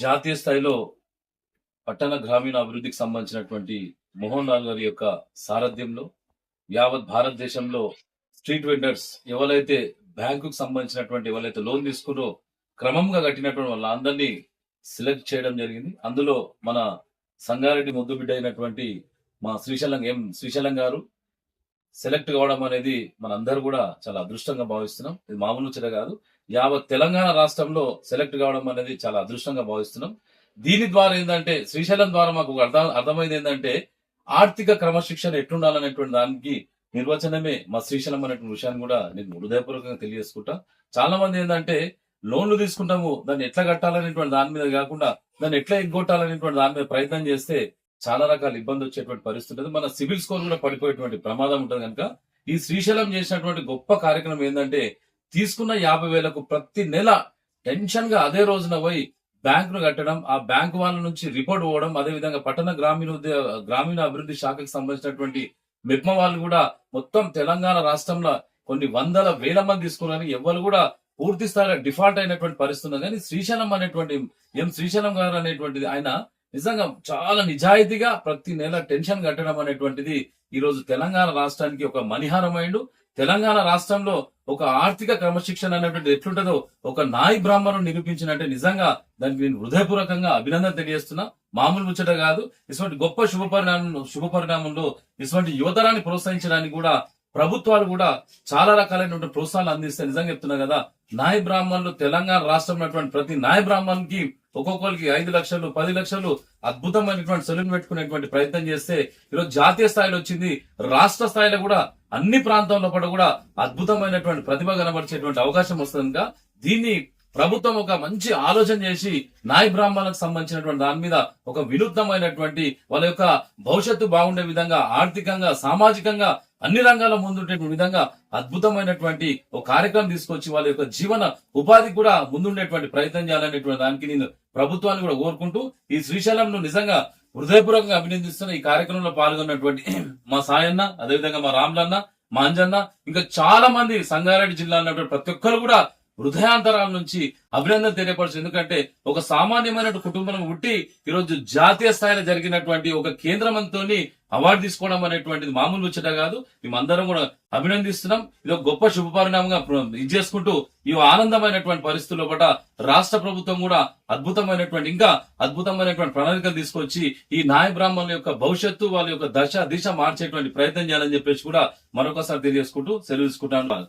జాతీయ స్థాయిలో పట్టణ గ్రామీణ అభివృద్ధికి సంబంధించినటువంటి మోహన్ లాల్ గారి యొక్క సారథ్యంలో యావత్ భారతదేశంలో స్ట్రీట్ వెండర్స్ ఎవరైతే బ్యాంకుకు సంబంధించినటువంటి ఎవరైతే లోన్ తీసుకున్నారో క్రమంగా కట్టినటువంటి వాళ్ళందరినీ సెలెక్ట్ చేయడం జరిగింది. అందులో మన సంగారెడ్డి ముద్దు బిడ్డ అయినటువంటి మా శ్రీశైలం ఎం శ్రీశైలం గారు సెలెక్ట్ కావడం అనేది మనందరూ కూడా చాలా అదృష్టంగా భావిస్తున్నాం. ఇది మామూలు ముచ్చట కాదు. యావత్ తెలంగాణ రాష్ట్రంలో సెలెక్ట్ కావడం అనేది చాలా అదృష్టంగా భావిస్తున్నాం. దీని ద్వారా ఏంటంటే శ్రీశైలం ద్వారా మాకు అర్థం అర్థమైంది ఏంటంటే ఆర్థిక క్రమశిక్షణ ఎట్లుండాలనేటువంటి దానికి నిర్వచనమే మా శ్రీశైలం అనేటువంటి విషయాన్ని కూడా నేను హృదయపూర్వకంగా తెలియజేసుకుంటా. చాలా మంది ఏంటంటే లోన్లు తీసుకుంటాము దాన్ని ఎట్లా కట్టాలనేటువంటి దాని మీద కాకుండా దాన్ని ఎట్లా ఎగ్గొట్టాలనేటువంటి దాని మీద ప్రయత్నం చేస్తే చాలా రకాల ఇబ్బంది వచ్చేటువంటి పరిస్థితి ఉంటుంది. మన సివిల్ స్కోర్ కూడా పడిపోయేటువంటి ప్రమాదం ఉంటుంది కనుక ఈ శ్రీశైలం చేసినటువంటి గొప్ప కార్యక్రమం ఏంటంటే తీసుకున్న యాభై వేలకు ప్రతి నెల టెన్షన్గా అదే రోజున పోయి బ్యాంకును కట్టడం ఆ బ్యాంకు వాళ్ళ నుంచి రిపోర్ట్ పోవడం అదే విధంగా పట్టణ గ్రామీణ గ్రామీణ అభివృద్ధి శాఖకు సంబంధించినటువంటి మిగ్మ వాళ్ళు కూడా మొత్తం తెలంగాణ రాష్ట్రంలో కొన్ని వందల వేల మంది తీసుకున్నారు ఎవరు కూడా పూర్తి స్థాయిలో డిఫాల్ట్ అయినటువంటి పరిస్థితి కానీ శ్రీశైలం అనేటువంటి ఎం శ్రీశైలం గారు అనేటువంటిది ఆయన నిజంగా చాలా నిజాయితీగా ప్రతి నెల టెన్షన్ కట్టడం అనేటువంటిది ఈ రోజు తెలంగాణ రాష్ట్రానికి ఒక మణిహారమైండు తెలంగాణ రాష్ట్రంలో ఒక ఆర్థిక క్రమశిక్షణ అనేటువంటిది ఎట్లుంటుందో ఒక నాయి బ్రాహ్మణుడు నిరూపించినట్టే నిజంగా దానికి నేను హృదయపూర్వకంగా అభినందన తెలియజేస్తున్నా. మామూలు ముచ్చట కాదు. ఇటువంటి గొప్ప శుభ పరిణామం శుభ పరిణామంలో ఇటువంటి యువతరాన్ని ప్రోత్సహించడానికి కూడా ప్రభుత్వాలు కూడా చాలా రకాలైనటువంటి ప్రోత్సాహాలు అందిస్తే నిజంగా చెప్తున్నా కదా నాయ బ్రాహ్మణులు తెలంగాణ రాష్ట్రంలో ప్రతి నాయ బ్రాహ్మణుకి ఒక్కొక్కరికి ఐదు లక్షలు పది లక్షలు అద్భుతమైనటువంటి సెలూన్ పెట్టుకునేటువంటి ప్రయత్నం చేస్తే ఈరోజు జాతీయ స్థాయిలో వచ్చింది రాష్ట్ర స్థాయిలో కూడా అన్ని ప్రాంతాల్లో కూడా కూడా అద్భుతమైనటువంటి ప్రతిభ కనబరిచేటువంటి అవకాశం వస్తుంది దీన్ని ప్రభుత్వం ఒక మంచి ఆలోచన చేసి నాయ బ్రాహ్మణులకు సంబంధించినటువంటి దాని మీద ఒక వినూత్నమైనటువంటి వాళ్ళ యొక్క భవిష్యత్తు బాగుండే విధంగా ఆర్థికంగా సామాజికంగా అన్ని రంగాల ముందుండే విధంగా అద్భుతమైనటువంటి ఒక కార్యక్రమం తీసుకొచ్చి వాళ్ళ యొక్క జీవన ఉపాధి కూడా ముందుండేటువంటి ప్రయత్నం చేయాలనేటువంటి దానికి నేను ప్రభుత్వాన్ని కూడా కోరుకుంటూ ఈ శ్రీశైలంను నిజంగా హృదయపూర్వకంగా అభినందిస్తున్న ఈ కార్యక్రమంలో పాల్గొన్నటువంటి మా సాయన్న అదేవిధంగా మా రామ్లన్న మా అంజన్న ఇంకా చాలా మంది సంగారెడ్డి జిల్లా ఉన్నటువంటి ప్రతి ఒక్కరు కూడా హృదయాంతరాల నుంచి అభినందన తెలియపరచు. ఎందుకంటే ఒక సామాన్యమైన కుటుంబం పుట్టి ఈరోజు జాతీయ స్థాయిలో జరిగినటువంటి ఒక కేంద్ర అవార్డు తీసుకోవడం అనేటువంటిది మామూలు ముచ్చట కాదు. మేమందరం కూడా అభినందిస్తున్నాం. ఇది ఒక గొప్ప శుభపరిణామంగా ఇది చేసుకుంటూ ఈ ఆనందమైనటువంటి పరిస్థితుల్లో పట రాష్ట్ర ప్రభుత్వం కూడా అద్భుతమైనటువంటి ఇంకా అద్భుతమైనటువంటి ప్రణాళికలు తీసుకొచ్చి ఈ నాయ బ్రాహ్మణుల యొక్క భవిష్యత్తు వాళ్ళ యొక్క దశ దిశ మార్చేటువంటి ప్రయత్నం చేయాలని చెప్పేసి కూడా మరొకసారి తెలియజేసుకుంటూ సెలవు తీసుకుంటాను.